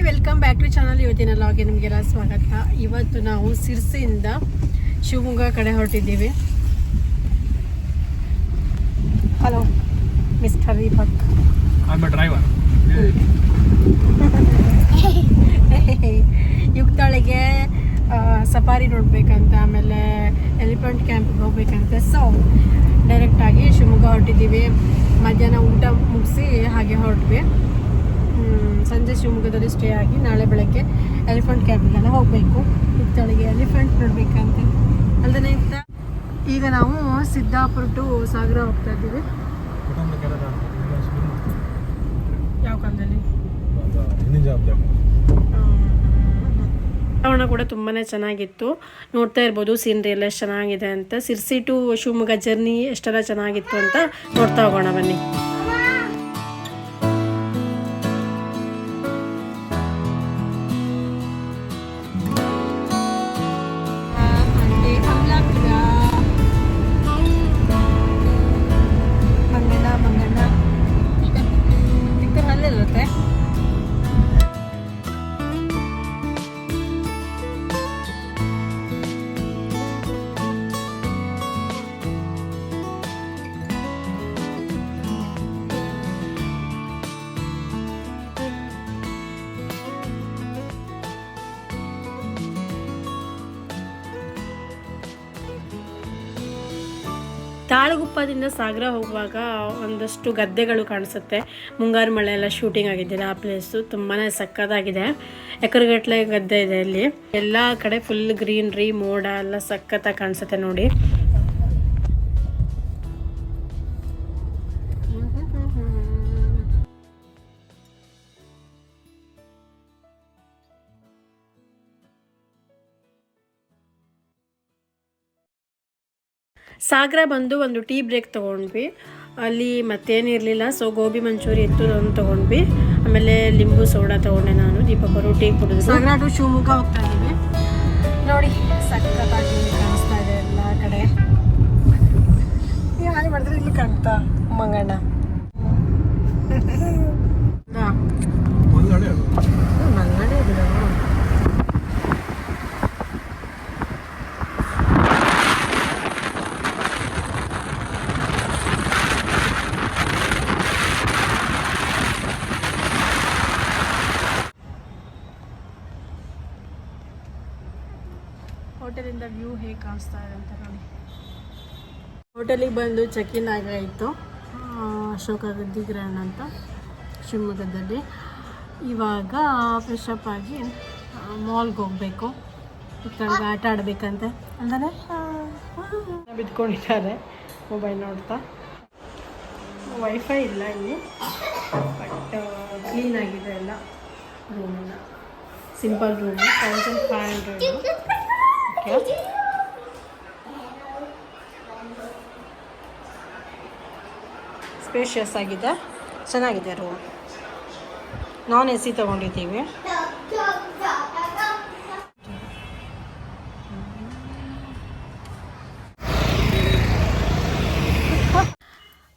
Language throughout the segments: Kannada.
Hi welcome back to channel ಇವತ್ತಿನ ಲಾಗೆ ನಿಮಗೆಲ್ಲ ಸ್ವಾಗತ. ಇವತ್ತು ನಾವು ಸಿರ್ಸಿಯಿಂದ ಶಿವಮೊಗ್ಗ ಕಡೆ ಹೊರಟಿದ್ದೀವಿ. Hello mister Deepak driver. ಯುಕ್ತಾಳಿಗೆ safari ನೋಡಬೇಕಂತ ಆಮೇಲೆ ಎಲಿಫೆಂಟ್ ಕ್ಯಾಂಪಿಗೆ ಹೋಗ್ಬೇಕಂತ. ಸೊ ಡೈರೆಕ್ಟಾಗಿ ಶಿವಮೊಗ್ಗ ಹೊರಟಿದ್ದೀವಿ. ಮಧ್ಯಾಹ್ನ ಊಟ ಮುಗಿಸಿ ಹಾಗೆ ಹೊರಟ್ವಿ. ಸಂಜೆ ಶಿವಮೊಗ್ಗದಲ್ಲಿ ಸ್ಟೇ ಆಗಿ ನಾಳೆ ಬೆಳಗ್ಗೆ ಎಲಿಫೆಂಟ್ ಕ್ಯಾಂಪಿಗೆಲ್ಲ ಹೋಗಬೇಕು. ಯುಕ್ತಾಳಿಗೆ ಎಲಿಫೆಂಟ್ ನೋಡಬೇಕಂತ. ಅಲ್ಲದೇ ಇತ್ತ? ಈಗ ನಾವು ಸಿದ್ದಾಪುರ ಟು ಸಾಗರ ಹೋಗ್ತಾ ಇದ್ದೀವಿ. ಯಾವ ಕಾಲದಲ್ಲಿ? ವಾತಾವರಣ ಕೂಡ ತುಂಬಾ ಚೆನ್ನಾಗಿತ್ತು. ನೋಡ್ತಾ ಇರ್ಬೋದು ಸೀನ್ರಿ ಎಲ್ಲ ಎಷ್ಟು ಚೆನ್ನಾಗಿದೆ ಅಂತ. ಸಿರ್ಸಿ ಟು ಶಿವಮೊಗ್ಗ ಜರ್ನಿ ಎಷ್ಟೆಲ್ಲ ಚೆನ್ನಾಗಿತ್ತು ಅಂತ ನೋಡ್ತಾ ಹೋಗೋಣ ಬನ್ನಿ. ತಾಳಗುಪ್ಪದಿಂದ ಸಾಗರ ಹೋಗುವಾಗ ಒಂದಷ್ಟು ಗದ್ದೆಗಳು ಕಾಣಿಸುತ್ತೆ. ಮುಂಗಾರು ಮಳೆ ಎಲ್ಲ ಶೂಟಿಂಗ್ ಆಗಿದ್ದಿಲ್ಲ ಆ ಪ್ಲೇಸು ತುಂಬಾ ಸಕ್ಕತ್ತಾಗಿದೆ. ಎಕರೆಗಟ್ಟಲೆ ಗದ್ದೆ ಇದೆ ಅಲ್ಲಿ. ಎಲ್ಲ ಕಡೆ ಫುಲ್ ಗ್ರೀನ್ರಿ ಮೋಡ ಎಲ್ಲ ಸಕ್ಕತ್ತಾಗಿ ಕಾಣಿಸುತ್ತೆ ನೋಡಿ. ಸಾಗರ ಬಂದು ಒಂದು ಟೀ ಬ್ರೇಕ್ ತೊಗೊಂಡ್ವಿ. ಅಲ್ಲಿ ಮತ್ತೇನಿರಲಿಲ್ಲ ಸೊ ಗೋಬಿ ಮಂಚೂರಿ ಇತ್ತು ಒಂದು ತೊಗೊಂಡ್ವಿ. ಆಮೇಲೆ ಲಿಂಬು ಸೋಡಾ ತೊಗೊಂಡೆ ನಾನು, ದೀಪಕ್ ಅವರು ಟೀ ಕುಡಿದ್ರು. ಸಾಗರ ಟು ಶಿವಮೊಗ್ಗ ಹೋಗ್ತಾ ಇದ್ದೀವಿ. ನೋಡಿ ಸಕ್ಕತ್ತಾಗಿ ಕಾಣಿಸ್ತಾ ಇದೆ ಎಲ್ಲ ಕಡೆ ಹಾಗೆ ಮಾಡಿದ್ರೆ ಇಲ್ಲಿ ಕಾಣ್ತಾ ಮಂಗಣ್ಣ ಒಂದು ಅಡೆ ಅದು ಮಂಗಣ್ಣ ಬಿಡು ಹೋಟೆಲಿಂದ ವ್ಯೂ ಹೇಗೆ ಕಾಣಿಸ್ತಾ ಇದೆ ಅಂತ ನೋಡಿ. ಹೋಟೆಲಿಗೆ ಬಂದು ಚೆಕ್ ಇನ್ ಆಗಾಯಿತು ಅಶೋಕ ಗದ್ದಿ ಗ್ರ್ಯಾಂಡ್ ಅಂತ ಶಿವಮೊಗ್ಗದಲ್ಲಿ. ಇವಾಗ ಫ್ರೆಶ್ ಅಪ್ ಆಗಿ ಮಾಲ್ಗೆ ಹೋಗಬೇಕು. ಮಕ್ಕಳಿಗೆ ಆಟ ಆಡಬೇಕಂತೆ. ಅಂದರೆ ಬಿದ್ಕೊಂಡಿದ್ದಾರೆ ಮೊಬೈಲ್ ನೋಡ್ತಾ. ವೈಫೈ ಇಲ್ಲ ಇಲ್ಲಿ. ಬಟ್ ಕ್ಲೀನ್ ಆಗಿದೆ ಎಲ್ಲ ರೂಮೆಲ್ಲ simple room thousand five hundred okay. Spacious ಆಗಿದೆ. ಚೆನ್ನಾಗಿದೆ ರೂಮ್ ನಾನ್ ಎ ಸಿ ತಗೊಂಡಿದ್ದೀವಿ.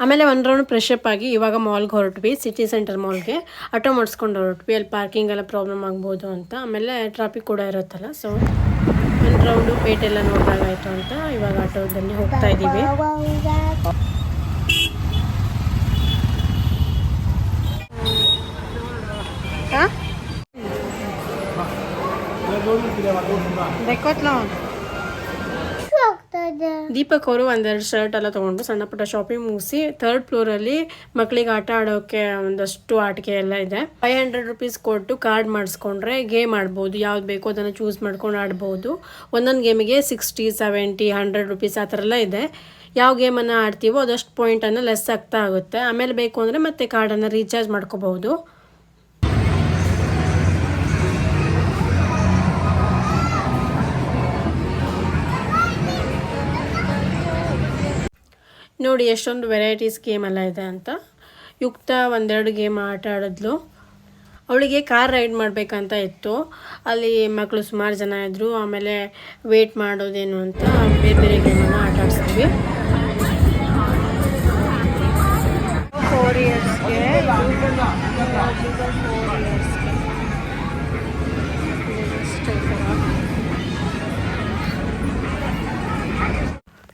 ಆಮೇಲೆ ಒಂದು ರೌಂಡ್ ಫ್ರೆಶ್ ಅಪ್ ಆಗಿ ಇವಾಗ ಮಾಲ್ಗೆ ಹೊರಟ್ವಿ ಸಿಟಿ ಸೆಂಟರ್ ಮಾಲ್ಗೆ ಆಟೋ ಮಾಡಿಸ್ಕೊಂಡು ಹೊರಟ್ವಿ. ಅಲ್ಲಿ ಪಾರ್ಕಿಂಗ್ ಎಲ್ಲ ಪ್ರಾಬ್ಲಮ್ ಆಗ್ಬೋದು ಅಂತ. ಆಮೇಲೆ ಟ್ರಾಫಿಕ್ ಕೂಡ ಇರುತ್ತಲ್ಲ ಸೊ ಒಂದು ರೌಂಡು ಪೇಟೆಲ್ಲ ನೋಡಿದಾಗಾಯ್ತು ಅಂತ ಇವಾಗ ಆಟೋದಲ್ಲಿ ಹೋಗ್ತಾ ಇದ್ದೀವಿ. ಹಾಂ? ದೀಪಕ್ ಅವರು ಒಂದೆರಡು ಶರ್ಟ್ ಎಲ್ಲ ತೊಗೊಂಡು ಸಣ್ಣ ಪುಟ್ಟ ಶಾಪಿಂಗ್ ಮುಗಿಸಿ ಥರ್ಡ್ ಫ್ಲೋರಲ್ಲಿ ಮಕ್ಕಳಿಗೆ ಆಟ ಆಡೋಕೆ ಒಂದಷ್ಟು ಆಟಿಕೆ ಎಲ್ಲ ಇದೆ. ಫೈವ್ ಹಂಡ್ರೆಡ್ ರುಪೀಸ್ ಕೊಟ್ಟು ಕಾರ್ಡ್ ಮಾಡಿಸ್ಕೊಂಡ್ರೆ ಗೇಮ್ ಆಡ್ಬೋದು, ಯಾವ್ದು ಬೇಕೋ ಅದನ್ನು ಚೂಸ್ ಮಾಡ್ಕೊಂಡು ಆಡ್ಬೋದು. ಒಂದೊಂದು ಗೇಮಿಗೆ ಸಿಕ್ಸ್ಟಿ ಸೆವೆಂಟಿ ಹಂಡ್ರೆಡ್ ರುಪೀಸ್ ಆ ಥರ ಎಲ್ಲ ಇದೆ. ಯಾವ ಗೇಮನ್ನು ಆಡ್ತೀವೋ ಅದಷ್ಟು ಪಾಯಿಂಟನ್ನು ಲೆಸ್ ಆಗ್ತಾ ಆಗುತ್ತೆ. ಆಮೇಲೆ ಬೇಕು ಅಂದರೆ ಮತ್ತೆ ಕಾರ್ಡನ್ನು ರೀಚಾರ್ಜ್ ಮಾಡ್ಕೋಬಹುದು. ನೋಡಿ, ಎಷ್ಟೊಂದು ವೆರೈಟೀಸ್ ಗೇಮ್ ಎಲ್ಲ ಇದೆ ಅಂತ. ಯುಕ್ತ ಒಂದೆರಡು ಗೇಮ್ ಆಟ ಆಡಿದ್ಲು. ಅವಳಿಗೆ ಕಾರ್ ರೈಡ್ ಮಾಡಬೇಕಂತ ಇತ್ತು. ಅಲ್ಲಿ ಮಕ್ಕಳು ಸುಮಾರು ಜನ ಇದ್ದರು ಆಮೇಲೆ ವೇಟ್ ಮಾಡೋದೇನು ಅಂತ ಬೇರೆ ಬೇರೆ ಗೇಮನ್ನು ಆಟ ಆಡಿಸ್ತೀವಿ ಫೋರ್ ಇಯರ್ಸ್ಗೆ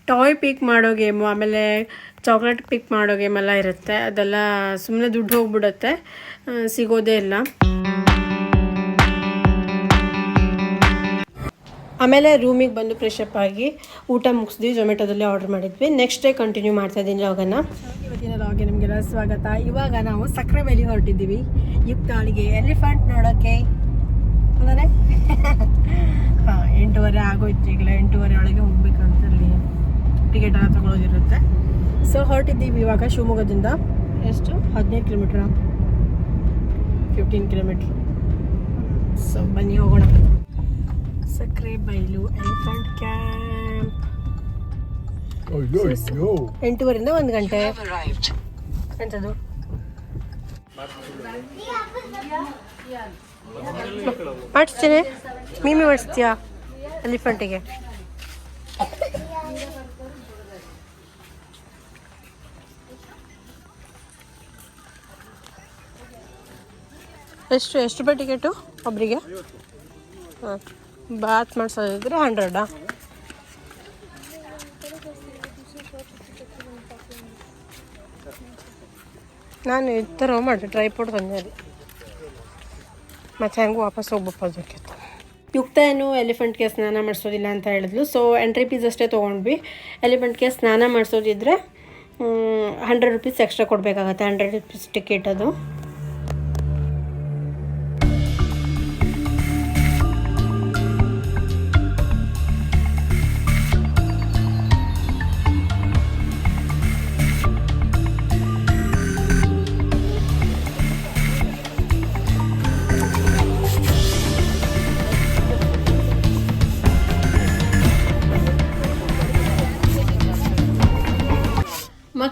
ಟಾಯ್ ಪಿಕ್ ಮಾಡೋ ಗೇಮು, ಆಮೇಲೆ ಚಾಕ್ಲೇಟ್ ಪಿಕ್ ಮಾಡೋ ಗೇಮ್ ಎಲ್ಲ ಇರುತ್ತೆ. ಅದೆಲ್ಲ ಸುಮ್ಮನೆ ದುಡ್ಡು ಹೋಗ್ಬಿಡುತ್ತೆ. ಸಿಗೋದೇ ಇಲ್ಲ. ಆಮೇಲೆ ರೂಮಿಗೆ ಬಂದು ಫ್ರೆಶಪ್ ಆಗಿ ಊಟ ಮುಗಿಸಿದ್ವಿ ಜೊಮೆಟೊದಲ್ಲಿ ಆರ್ಡರ್ ಮಾಡಿದ್ವಿ. ನೆಕ್ಸ್ಟ್ ಡೇ ಕಂಟಿನ್ಯೂ ಮಾಡ್ತಾ ಇದ್ದೀನಿ ಲಾಗನ್ನು ಇವತ್ತಿನ ಲಾಗೆ ನಿಮಗೆಲ್ಲ ಸ್ವಾಗತ. ಇವಾಗ ನಾವು ಸಕ್ಕರೆ ಬೆಲೆ ಹೊರಟಿದ್ದೀವಿ. ಯುಕ್ತಾಳಿಗೆ ಎಲಿಫೆಂಟ್ ನೋಡೋಕ್ಕೆ ಹಾಂ, ಎಂಟೂವರೆ ಆಗೋಯ್ತು ಈಗಲೇ. ಎಂಟೂವರೆ ಒಳಗೆ ಹೋಗ್ಬೇಕಂತ ಅಲ್ಲಿ ಟಿಕೆಟ್ ಎಲ್ಲ ತಗೊಳ್ಳೋದಿರುತ್ತೆ ಸೊ ಹೊರಟಿದ್ದೀವಿ ಇವಾಗ ಶಿವಮೊಗ್ಗದಿಂದ. ಎಷ್ಟು? ಹದಿನೈದು ಕಿಲೋಮೀಟ್ರ ಫಿಫ್ಟೀನ್ ಕಿಲೋಮೀಟ್ರ್ ಸೊ ಬನ್ನಿ ಹೋಗೋಣ. ಸಕ್ಕರೆ ಬೈಲು ಎಲಿಫೆಂಟ್ ಕ್ಯಾಂಪ್ ಎಂಟೂವರಿಂದ ಒಂದು ಗಂಟೆ. ಎಂಥದ್ದು ಮಾಡಿಸ್ತೇನೆ ಮೀಮಿ ಮಾಡಿಸ್ತೀಯಾ? ಎಲಿಫೆಂಟಿಗೆ ಎಷ್ಟು ಎಷ್ಟು ರೂಪಾಯಿ ಟಿಕೆಟು ಒಬ್ಬರಿಗೆ ಹಾಂ, ಬಾತ್ ಮಾಡಿಸೋದಿದ್ರೆ ಹಂಡ್ರೆಡಾ ನಾನು ಈ ಥರ ಮಾಡಿ ಟ್ರೈಪೋರ್ಟ್ ತಂದೆ ಮತ್ತೆ ಹೆಂಗೂ ವಾಪಸ್ ಅದಕ್ಕೆ ಯುಕ್ತ ಏನು ಎಲಿಫೆಂಟ್ಗೆ ಸ್ನಾನ ಮಾಡಿಸೋದಿಲ್ಲ ಅಂತ ಹೇಳಿದ್ಲು. ಸೊ ಎಂಟ್ರಿ ಫೀಸ್ ಅಷ್ಟೇ ತೊಗೊಂಡ್ವಿ. ಎಲಿಫೆಂಟ್ಗೆ ಸ್ನಾನ ಮಾಡಿಸೋದಿದ್ರೆ ಹಂಡ್ರೆಡ್ ರುಪೀಸ್ ಎಕ್ಸ್ಟ್ರಾ ಕೊಡಬೇಕಾಗತ್ತೆ ಹಂಡ್ರೆಡ್ ರುಪೀಸ್ ಟಿಕೆಟ್ ಅದು.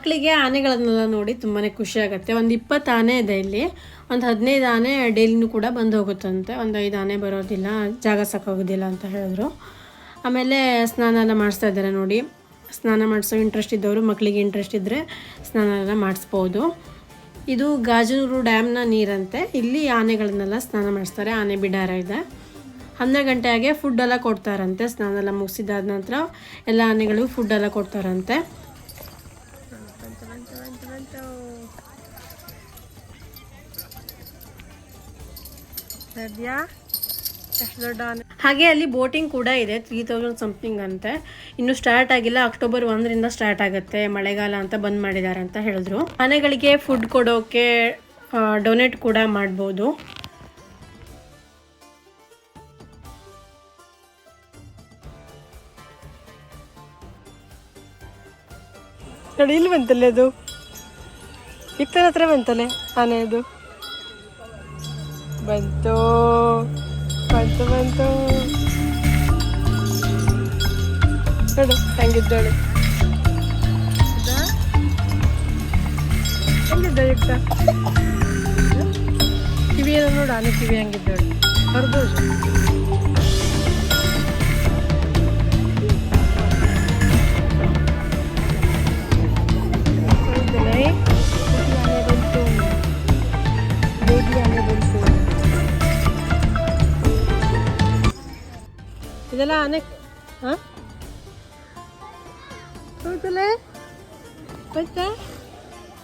ಮಕ್ಕಳಿಗೆ ಆನೆಗಳನ್ನೆಲ್ಲ ನೋಡಿ ತುಂಬಾ ಖುಷಿ ಆಗುತ್ತೆ. ಒಂದು ಇಪ್ಪತ್ತು ಆನೆ ಇದೆ ಇಲ್ಲಿ. ಒಂದು ಹದಿನೈದು ಆನೆ ಡೈಲಿನೂ ಕೂಡ ಬಂದು ಹೋಗುತ್ತಂತೆ. ಒಂದು ಐದು ಆನೆ ಬರೋದಿಲ್ಲ, ಜಾಗ ಸಾಕಾಗೋದಿಲ್ಲ ಅಂತ ಹೇಳಿದ್ರು. ಆಮೇಲೆ ಸ್ನಾನ ಎಲ್ಲ ಮಾಡಿಸ್ತಾ ಇದ್ದಾರೆ ನೋಡಿ. ಸ್ನಾನ ಮಾಡಿಸೋ ಇಂಟ್ರೆಸ್ಟ್ ಇದ್ದವರು ಮಕ್ಕಳಿಗೆ ಇಂಟ್ರೆಸ್ಟ್ ಇದ್ದರೆ ಸ್ನಾನ ಎಲ್ಲ ಮಾಡಿಸ್ಬೋದು. ಇದು ಗಾಜನೂರು ಡ್ಯಾಮ್ನ ನೀರಂತೆ. ಇಲ್ಲಿ ಆನೆಗಳನ್ನೆಲ್ಲ ಸ್ನಾನ ಮಾಡಿಸ್ತಾರೆ. ಆನೆ ಬಿಡಾರ ಇದೆ. ಹನ್ನೆರಡು ಗಂಟೆ ಹಾಗೆ ಫುಡ್ಡೆಲ್ಲ ಕೊಡ್ತಾರಂತೆ. ಸ್ನಾನ ಎಲ್ಲ ಮುಗಿಸಿದಾದ ನಂತರ ಎಲ್ಲ ಆನೆಗಳಿಗೂ ಫುಡ್ಡೆಲ್ಲ ಎಲ್ಲ ಹಾಗೆ ಅಲ್ಲಿ ಬೋಟಿಂಗ್ ಕೂಡ ಇದೆ ತ್ರೀ ತೌಸಂಡ್ ಸಮಥಿಂಗ್ ಅಂತೆ. ಇನ್ನು ಸ್ಟಾರ್ಟ್ ಆಗಿಲ್ಲ ಅಕ್ಟೋಬರ್ ಒಂದರಿಂದ ಸ್ಟಾರ್ಟ್ ಆಗುತ್ತೆ, ಮಳೆಗಾಲ ಅಂತ ಬಂದ್ ಮಾಡಿದ್ದಾರೆ ಅಂತ ಹೇಳಿದ್ರು. ಮನೆಗಳಿಗೆ ಫುಡ್ ಕೊಡೋಕೆ ಡೊನೇಟ್ ಕೂಡ ಮಾಡ್ಬೋದು. ಇಲ್ಲಿ ಬಂತಲ್ಲೇ ಅದು? ಇತ್ತರ ಹತ್ರ ಬಂತಲ್ಲೇ ಆನೆ ಅದು ಬಂತು. ಬಂತು ಬಂತು. ನೋಡು ಹೆಂಗಿದ್ದಾಳೆ ಹೆಂಗಿದ್ದಾಳೆ ಇಕ್ಕ ಕಿವಿ ಏನೋ ನೋಡು ಆನೆ ಕಿವಿ ಹೆಂಗಿದ್ದಾಳೆ ಹೊರಬೋದು ಇದೆಲ್ಲ ಆನೆ ಹಾಂ ಹೌದಲ್ಲ? ಬಂತ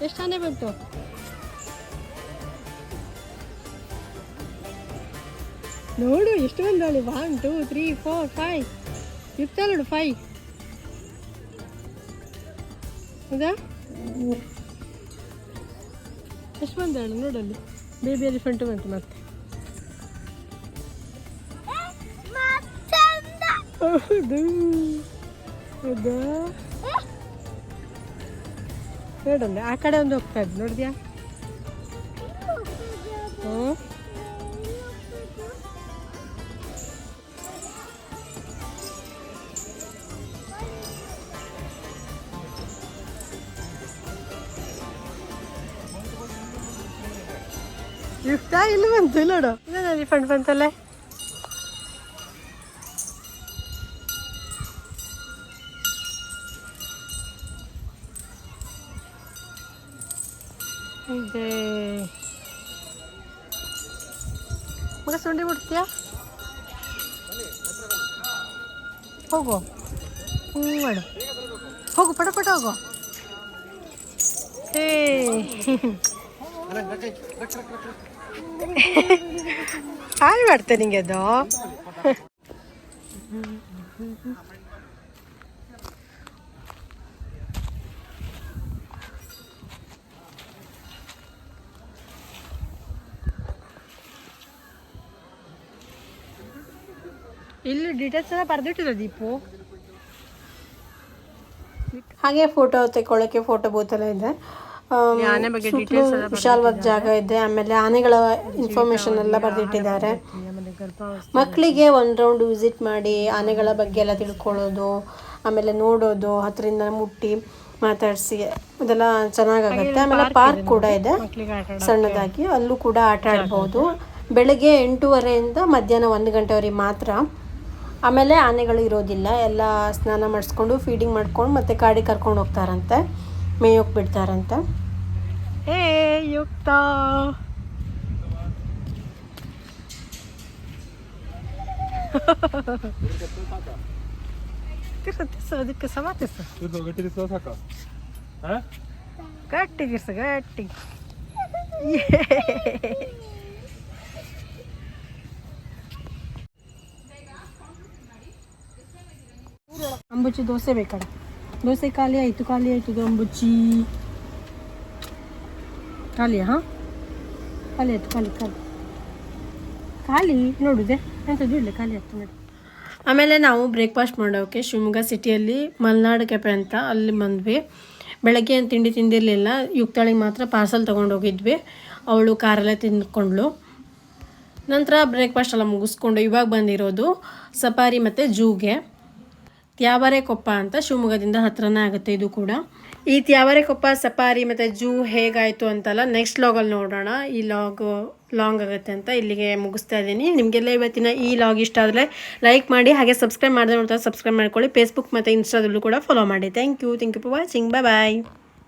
ಎಷ್ಟು ಆನೆ ಬಂತು? ನೋಡು ಎಷ್ಟು ಬಂದವಳು one two three four five ಇರ್ತಾ ನೋಡು ಫೈವ್ ಹೌದಾ? ಎಷ್ಟು ಬಂದವಳು ನೋಡಲ್ಲಿ ಬೇಬಿ ಎಲಿಫೆಂಟು ಬಂತು ಮತ್ತೆ. ಹೌದು ಹೌದಾ ನೋಡಲ್ಲ ಆ ಕಡೆ ಒಂದು ಹೋಗ್ತಾ ಇದ್ದು ನೋಡಿದ್ಯಾ ಹ್ಞೂ ಇಷ್ಟ ಇಲ್ಲಿ ಬಂತು ನೋಡು ಎಲಿಫೆಂಟ್ ಬಂತಲ್ಲೇ ಹೋಗು. ಹ್ಞೂ ಮಾಡು. ಹೋಗು ಪಟ ಪಟ ಹೋಗು. ಏ ಹಾಳು ಮಾಡ್ತೆ ನಿಂಗೆ ಅದು. ಇಲ್ಲಿ ಡೀಟೇಲ್ಸ್ ಎಲ್ಲ ಬರೆದಿಟ್ಟಿದೆ ದೀಪು. ಹಾಗೆ ಫೋಟೋ ತೆಕ್ಕೊಳ್ಳೋಕೆ ಫೋಟೋ ಬೂತ್ ಎಲ್ಲ ಇದೆ. ವಿಶಾಲವಾದ ಜಾಗ ಇದೆ. ಆಮೇಲೆ ಆನೆಗಳ ಇನ್ಫಾರ್ಮೇಶನ್ ಎಲ್ಲ ಬರೆದಿಟ್ಟಿದ್ದಾರೆ. ಮಕ್ಕಳಿಗೆ ಒಂದು ರೌಂಡ್ ವಿಸಿಟ್ ಮಾಡಿ ಆನೆಗಳ ಬಗ್ಗೆ ಎಲ್ಲ ತಿಳ್ಕೊಳ್ಳೋದು ಆಮೇಲೆ ನೋಡೋದು ಹತ್ತರಿಂದ ಮುಟ್ಟಿ ಮಾತಾಡಿಸಿ ಅದೆಲ್ಲ ಚೆನ್ನಾಗಾಗುತ್ತೆ. ಆಮೇಲೆ ಪಾರ್ಕ್ ಕೂಡ ಇದೆ. ಸಣ್ಣದಾಗಿ. ಅಲ್ಲೂ ಕೂಡ ಆಟ ಆಡ್ಬೋದು. ಬೆಳಗ್ಗೆ ಎಂಟೂವರೆಯಿಂದ ಮಧ್ಯಾಹ್ನ ಒಂದು ಗಂಟೆವರೆಗೆ ಮಾತ್ರ ಆಮೇಲೆ ಆನೆಗಳು ಇರೋದಿಲ್ಲ. ಎಲ್ಲ ಸ್ನಾನ ಮಾಡಿಸ್ಕೊಂಡು ಫೀಡಿಂಗ್ ಮಾಡ್ಕೊಂಡು ಮತ್ತೆ ಕಾಡಿ ಕರ್ಕೊಂಡು ಹೋಗ್ತಾರಂತೆ. ಮೇಯೋಕೆ ಬಿಡ್ತಾರಂತೆ. ಏ ಯುಕ್ತ. ಅದಕ್ಕೆ ಗಟ್ಟಿಗಿರ್ಸ ಗಟ್ಟಿ. ಅಂಬುಚಿ ದೋಸೆ ಬೇಕಡ ದೋಸೆ ಖಾಲಿ ಆಯಿತು ಖಾಲಿ ಆಯಿತು ಇದು ಖಾಲಿಯಾ ಖಾಲಿ ಹಾಂ? ಖಾಲಿ ಆಯ್ತು, ಖಾಲಿ ಖಾಲಿ. ಖಾಲಿ? ನೋಡುದೆ ಎಂಥದ್ದು ಇಲ್ಲ, ಖಾಲಿ ಆಯ್ತು, ನೋಡಿ. ಆಮೇಲೆ ನಾವು ಬ್ರೇಕ್ಫಾಸ್ಟ್ ಮಾಡೋಕೆ ಶಿವಮೊಗ್ಗ ಸಿಟಿಯಲ್ಲಿ ಮಲ್ನಾಡು ಕೆಫೆ ಅಂತ ಅಲ್ಲಿ ಬಂದ್ವಿ. ಬೆಳಗ್ಗೆ ಏನು ತಿಂಡಿ ತಿಂದಿರಲಿಲ್ಲ, ಯುಕ್ತಾಳಿಗೆ ಮಾತ್ರ ಪಾರ್ಸಲ್ ತೊಗೊಂಡೋಗಿದ್ವಿ ಅವಳು ಕಾರಲ್ಲೇ ತಿಂದ್ಕೊಂಡ್ಳು. ನಂತರ ಬ್ರೇಕ್ಫಾಸ್ಟ್ ಎಲ್ಲ ಮುಗಿಸ್ಕೊಂಡು ಇವಾಗ ಬಂದಿರೋದು ಸಫಾರಿ ಮತ್ತು ಜೂಗೆ. ತ್ಯಾವರೆ ಕೊಪ್ಪ ಅಂತ ಶಿವಮೊಗ್ಗದಿಂದ ಹತ್ರನೇ ಆಗುತ್ತೆ ಇದು ಕೂಡ. ಈ ತ್ಯಾವರೆ ಕೊಪ್ಪ, ಸಫಾರಿ ಮತ್ತು ಜೂ ಹೇಗಾಯಿತು ಅಂತೆಲ್ಲ ನೆಕ್ಸ್ಟ್ ಲಾಗಲ್ಲಿ ನೋಡೋಣ. ಈ ಲಾಗ್ ಲಾಂಗ್ ಆಗುತ್ತೆ ಅಂತ ಇಲ್ಲಿಗೆ ಮುಗಿಸ್ತಾ ಇದ್ದೀನಿ. ನಿಮಗೆಲ್ಲ ಇವತ್ತಿನ ಈ ಲಾಗ್ ಇಷ್ಟ ಆದರೆ ಲೈಕ್ ಮಾಡಿ, ಹಾಗೆ ಸಬ್ಸ್ಕ್ರೈಬ್ ಮಾಡಿದ್ರೆ ನೋಡ್ತಾರೆ ಸಬ್ಸ್ಕ್ರೈಬ್ ಮಾಡ್ಕೊಳ್ಳಿ. ಫೇಸ್ಬುಕ್ ಮತ್ತು ಇನ್ಸ್ಟಾದಲ್ಲೂ ಕೂಡ ಫಾಲೋ ಮಾಡಿ. Thank you thank you for watching bye bye